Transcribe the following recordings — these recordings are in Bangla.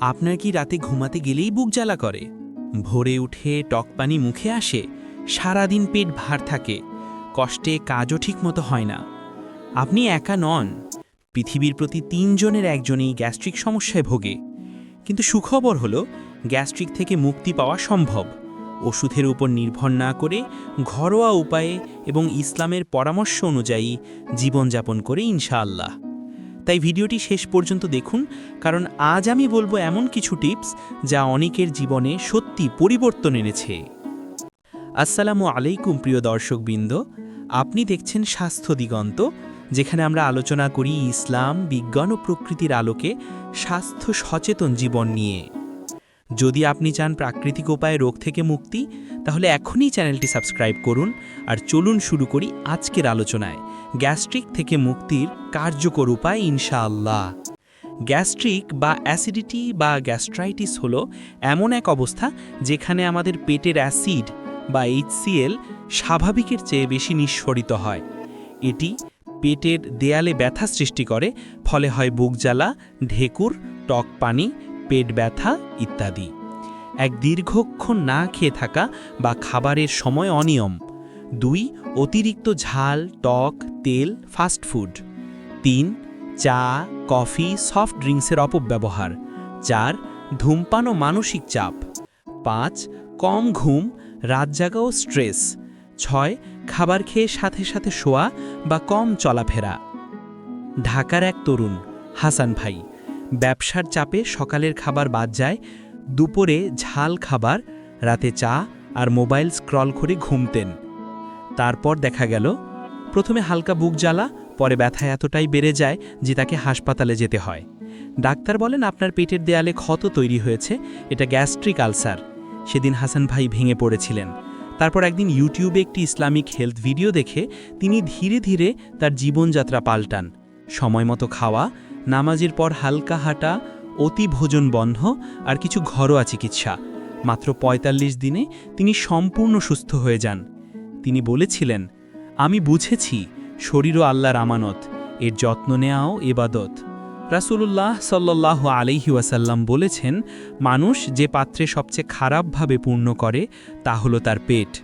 আপনার কি রাতে ঘুমাতে গেলেই বুক জ্বালা করে? ভোরে উঠে টক পানি মুখে আসে, সারাদিন পেট ভার থাকে, কষ্টে কাজও ঠিকমতো হয় না। আপনি একা নন, পৃথিবীর প্রতি তিনজনের একজনেই গ্যাস্ট্রিক সমস্যায় ভোগে। কিন্তু সুখবর হলো, গ্যাস্ট্রিক থেকে মুক্তি পাওয়া সম্ভব। ওষুধের উপর নির্ভর না করে, ঘরোয়া উপায়ে এবং ইসলামের পরামর্শ অনুযায়ী জীবনযাপন করে ইনশাআল্লাহ। তাই ভিডিওটি শেষ পর্যন্ত দেখুন, কারণ আজ আমি বলব এমন কিছু টিপস যা অনেকের জীবনে সত্যি পরিবর্তন এনেছে। আসসালামু আলাইকুম প্রিয় দর্শকবৃন্দ, আপনি দেখছেন স্বাস্থ্য দিগন্ত, যেখানে আমরা আলোচনা করি ইসলাম, বিজ্ঞান ও প্রকৃতির আলোকে স্বাস্থ্য সচেতন জীবন নিয়ে। যদি আপনি চান প্রাকৃতিক উপায়ে রোগ থেকে মুক্তি, তাহলে এখনই চ্যানেলটি সাবস্ক্রাইব করুন আর চলুন শুরু করি আজকের আলোচনায়। গ্যাস্ট্রিক থেকে মুক্তির কার্যকর উপায় ইনশাআল্লাহ। গ্যাস্ট্রিক বা অ্যাসিডিটি বা গ্যাস্ট্রাইটিস হল এমন এক অবস্থা যেখানে আমাদের পেটের অ্যাসিড বা এইচসিএল স্বাভাবিকের চেয়ে বেশি নিঃসরিত হয়। এটি পেটের দেয়ালে ব্যথা সৃষ্টি করে, ফলে হয় বুক জ্বালা, ঢেকুর টক পানি পেট ব্যথা ইত্যাদি। এক দীর্ঘক্ষণ না খেয়ে থাকা বা খাবারের সময় অনিয়ম। দুই, অতিরিক্ত ঝাল, টক, তেল ফাস্টফুড তিন, চা, কফি, সফট ড্রিঙ্কসের অপব্যবহার। চার, ধূমপান ও মানসিক চাপ। পাঁচ, কম ঘুম, রাত জাগা ও স্ট্রেস। ছয়, খাবার খেয়ে সাথে সাথে শোয়া বা কম চলাফেরা। ঢাকার এক তরুণ, হাসান ভাই। ব্যবসার চাপে সকালের খাবার বাদ যায়, দুপুরে ঝাল খাবার, রাতে চা আর মোবাইল স্ক্রল করে ঘুমতেন। তারপর দেখা গেল, প্রথমে হালকা বুক জ্বালা, পরে ব্যথা এতটাই বেড়ে যায় যে তাকে হাসপাতালে যেতে হয়। ডাক্তার বলেন আপনার পেটের দেয়ালে ক্ষত তৈরি হয়েছে, এটা গ্যাস্ট্রিক আলসার। সেদিন হাসান ভাই ভেঙে পড়েছিলেন। তারপর একদিন ইউটিউবে একটি ইসলামিক হেলথ ভিডিও দেখে তিনি ধীরে ধীরে তার জীবনযাত্রা পাল্টান। সময় মতো খাওয়া নামাজের পর হালকা হাঁটা, অতি ভোজন বন্ধ আর কিছু ঘরোয়া চিকিৎসা। মাত্র ৪৫ দিনে তিনি সম্পূর্ণ সুস্থ হয়ে যান। তিনি বলেছিলেন, আমি বুঝেছি, শরীরও আল্লাহর আমানত, এর যত্ন নেওয়াও এবাদত। রাসূলুল্লাহ সাল্লাহ আলাইহি ওয়াসাল্লাম বলেছেন, মানুষ যে পাত্রে সবচেয়ে খারাপভাবে পূর্ণ করে, তা হলো তার পেট।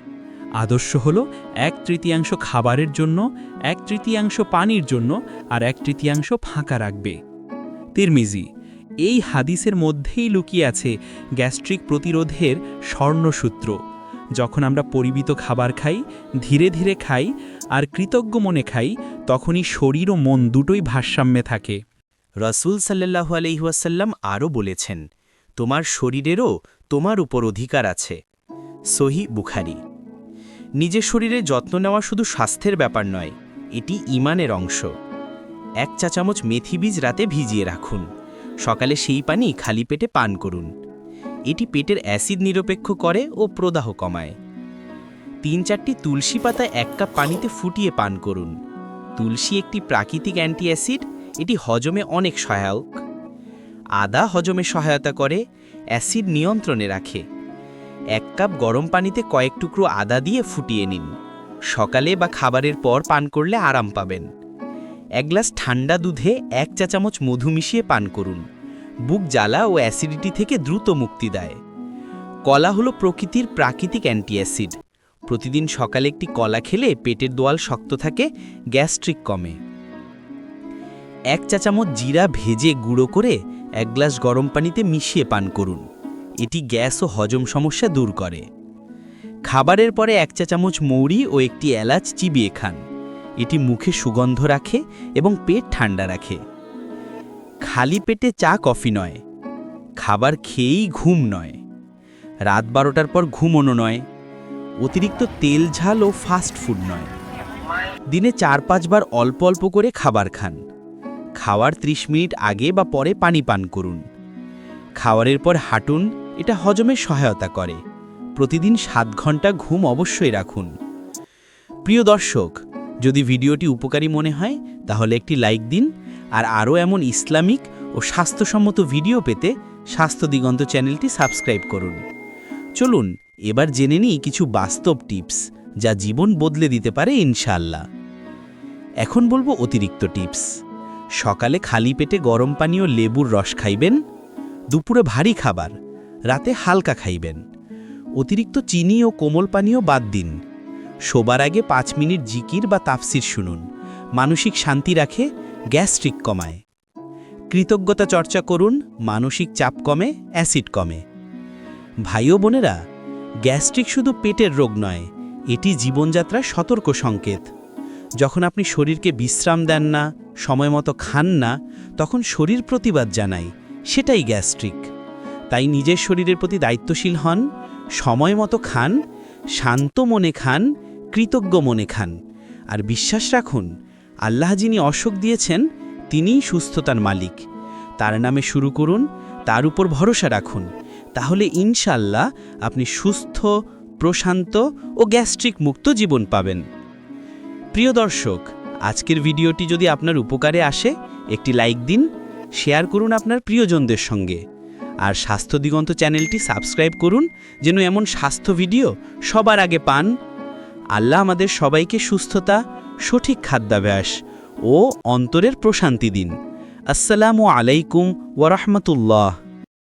আদর্শ হল এক তৃতীয়াংশ খাবারের জন্য, এক তৃতীয়াংশ পানির জন্য আর এক তৃতীয়াংশ ফাঁকা রাখবে। তিরমিজি, এই হাদিসের মধ্যেই লুকিয়ে আছে গ্যাস্ট্রিক প্রতিরোধের স্বর্ণসূত্র। যখন আমরা পরিমিত খাবার খাই, ধীরে ধীরে খাই আর কৃতজ্ঞ মনে খাই, তখনই শরীর ও মন দুটোই ভারসাম্যে থাকে। রসুল সাল্লাহু আলহিহাসাল্লাম আরও বলেছেন, তোমার শরীরেরও তোমার উপর অধিকার আছে। সহি বুখারি। নিজের শরীরে যত্ন নেওয়া শুধু স্বাস্থ্যের ব্যাপার নয়, এটি ইমানের অংশ। এক চা চামচ মেথি বীজ রাতে ভিজিয়ে রাখুন। সকালে সেই পানি খালি পেটে পান করুন। এটি পেটের অ্যাসিড নিরপেক্ষ করে ও প্রদাহ কমায়। তিন চারটি তুলসী পাতা এক কাপ পানিতে ফুটিয়ে পান করুন। তুলসী একটি প্রাকৃতিক অ্যান্টি অ্যাসিড এটি হজমে অনেক সহায়ক। আদা হজমে সহায়তা করে, অ্যাসিড নিয়ন্ত্রণে রাখে। এক কাপ গরম পানিতে কয়েক টুকরো আদা দিয়ে ফুটিয়ে নিন। সকালে বা খাবারের পর পান করলে আরাম পাবেন। এক গ্লাস ঠান্ডা দুধে এক চা চামচ মধু মিশিয়ে পান করুন। বুক জ্বালা ও অ্যাসিডিটি থেকে দ্রুত মুক্তি দেয়। কলা হলো প্রকৃতির প্রাকৃতিক অ্যান্টি অ্যাসিড প্রতিদিন সকালে একটি কলা খেলে পেটের দোয়াল শক্ত থাকে, গ্যাস্ট্রিক কমে। এক চা চামচ জিরা ভেজে গুঁড়ো করে এক গ্লাস গরম পানিতে মিশিয়ে পান করুন। এটি গ্যাস ও হজম সমস্যা দূর করে। খাবারের পরে এক চা চামচ মৌরি ও একটি এলাচ চিবিয়ে খান। এটি মুখে সুগন্ধ রাখে এবং পেট ঠান্ডা রাখে। খালি পেটে চা কফি নয়, খাবার খেয়েই ঘুম নয়। রাত বারোটার পর ঘুমোনো নয়, অতিরিক্ত তেল ঝাল ও ফাস্ট ফুড নয়। দিনে চার পাঁচবার অল্প অল্প করে খাবার খান। খাওয়ার ৩০ মিনিট আগে বা পরে পানি পান করুন। খাওয়ারের পর হাঁটুন এটা হজমে সহায়তা করে। প্রতিদিন সাত ঘণ্টা ঘুম অবশ্যই রাখুন। প্রিয় দর্শক, যদি ভিডিওটি উপকারী মনে হয়, তাহলে একটি লাইক দিন আর আরও এমন ইসলামিক ও স্বাস্থ্যসম্মত ভিডিও পেতে স্বাস্থ্য দিগন্ত চ্যানেলটি সাবস্ক্রাইব করুন। চলুন, এবার জেনে নিই কিছু বাস্তব টিপস যা জীবন বদলে দিতে পারে ইনশাল্লাহ এখন বলব অতিরিক্ত টিপস। সকালে খালি পেটে গরম পানীয় লেবুর রস খাইবেন। দুপুরে ভারী খাবার রাতে হালকা খাইবেন। অতিরিক্ত চিনি ও কোমল পানীয় বাদ দিন। শোবার আগে পাঁচ মিনিট জিকির বা তাফসির শুনুন। মানসিক শান্তি রাখে, গ্যাস্ট্রিক কমায়। কৃতজ্ঞতা চর্চা করুন, মানসিক চাপ কমে, অ্যাসিড কমে। ভাই ও বোনেরা, গ্যাস্ট্রিক শুধু পেটের রোগ নয়, এটি জীবনযাত্রার সতর্ক সংকেত। যখন আপনি শরীরকে বিশ্রাম দেন না সময় মতো খান না, তখন শরীর প্রতিবাদ জানায়, সেটাই গ্যাস্ট্রিক। তাই নিজের শরীরের প্রতি দায়িত্বশীল হন, সময় মতো খান, শান্ত মনে খান, কৃতজ্ঞ মনে খান। আর বিশ্বাস রাখুন, আল্লাহ যিনি অসুখ দিয়েছেন, তিনিই সুস্থতার মালিক। তার নামে শুরু করুন, তার উপর ভরসা রাখুন। তাহলে ইনশাল্লাহ আপনি সুস্থ, প্রশান্ত ও গ্যাস্ট্রিক মুক্ত জীবন পাবেন। প্রিয় দর্শক, আজকের ভিডিওটি যদি আপনার উপকারে আসে, একটি লাইক দিন, শেয়ার করুন আপনার প্রিয়জনদের সঙ্গে। আর স্বাস্থ্য দিগন্ত চ্যানেলটি সাবস্ক্রাইব করুন যেন এমন স্বাস্থ্য ভিডিও সবার আগে পান। আল্লাহ আমাদের সবাইকে সুস্থতা, সঠিক খাদ্যাভ্যাস ও অন্তরের প্রশান্তি দিন। আসসালামু আলাইকুম ওরহমতুল্লাহ